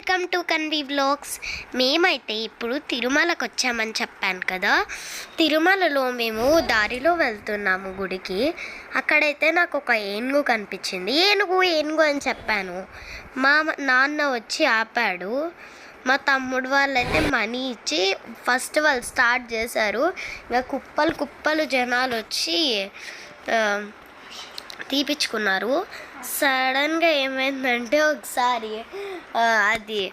Welcome to కన్వి vlogs. మేమైతే ఇప్పుడు తిరుమలకు వచ్చామని చెప్పాను కదా. తిరుమలలో మేము దారిలో వెళ్తున్నాము గుడికి. అక్కడైతే నాకు ఒక ఏనుగు కనిపించింది. ఏనుగు ఏనుగు అని చెప్పాను. మా నాన్న వచ్చి ఆపాడు. మా తమ్ముడు వాళ్ళైతే మనీ ఇచ్చి ఫస్ట్ వాళ్ళు స్టార్ట్ చేశారు. ఇంకా కుప్పలు కుప్పలు జనాలు వచ్చి తీపిచ్చుకున్నారు. సడన్గా ఏమైందంటే ఒకసారి అది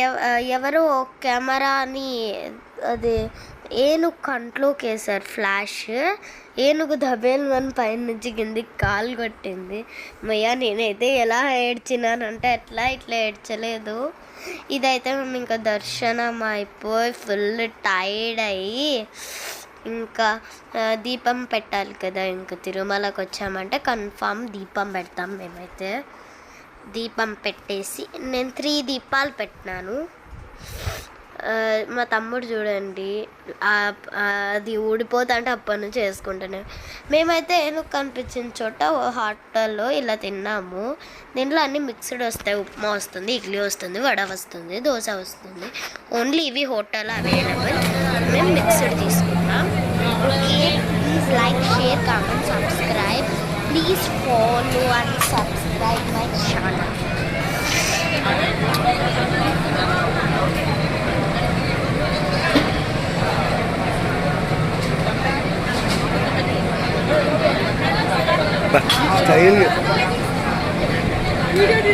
ఎవ- ఎవరో కెమెరాని అది ఏనుగు కంట్లోకి వేశారు ఫ్లాష్. ఏనుగు దబేల్మని పైన నుంచి కిందికి కాలు కొట్టింది. మయ్యా నేనైతే ఎలా ఏడ్చినానంటే ఎట్లా ఇట్లా ఏడ్చలేదు. ఇదైతే మేము ఇంకా దర్శనం అయిపోయి ఫుల్ టైర్డ్ అయ్యి ఇంకా దీపం పెట్టాలి కదా ఇంకా తిరుమలకి వచ్చామంటే కన్ఫామ్ దీపం పెడతాం మేమైతే. దీపం పెట్టేసి నేను త్రీ దీపాలు పెట్టినాను. మా తమ్ముడు చూడండి అది ఊడిపోతా అంటే అప్పటి నుంచి వేసుకుంటాను. మేమైతే ఏనుగు కనిపించిన చోట హోటల్లో ఇలా తిన్నాము. దీంట్లో అన్ని మిక్స్డ్ వస్తాయి ఉప్మా వస్తుంది ఇడ్లీ వస్తుంది వడ వస్తుంది దోశ వస్తుంది. ఓన్లీ ఇవి హోటల్ అవైలబుల్. మేము మిక్స్డ్ తీసుకున్నాం okay please like share comment subscribe please follow and subscribe my channel style video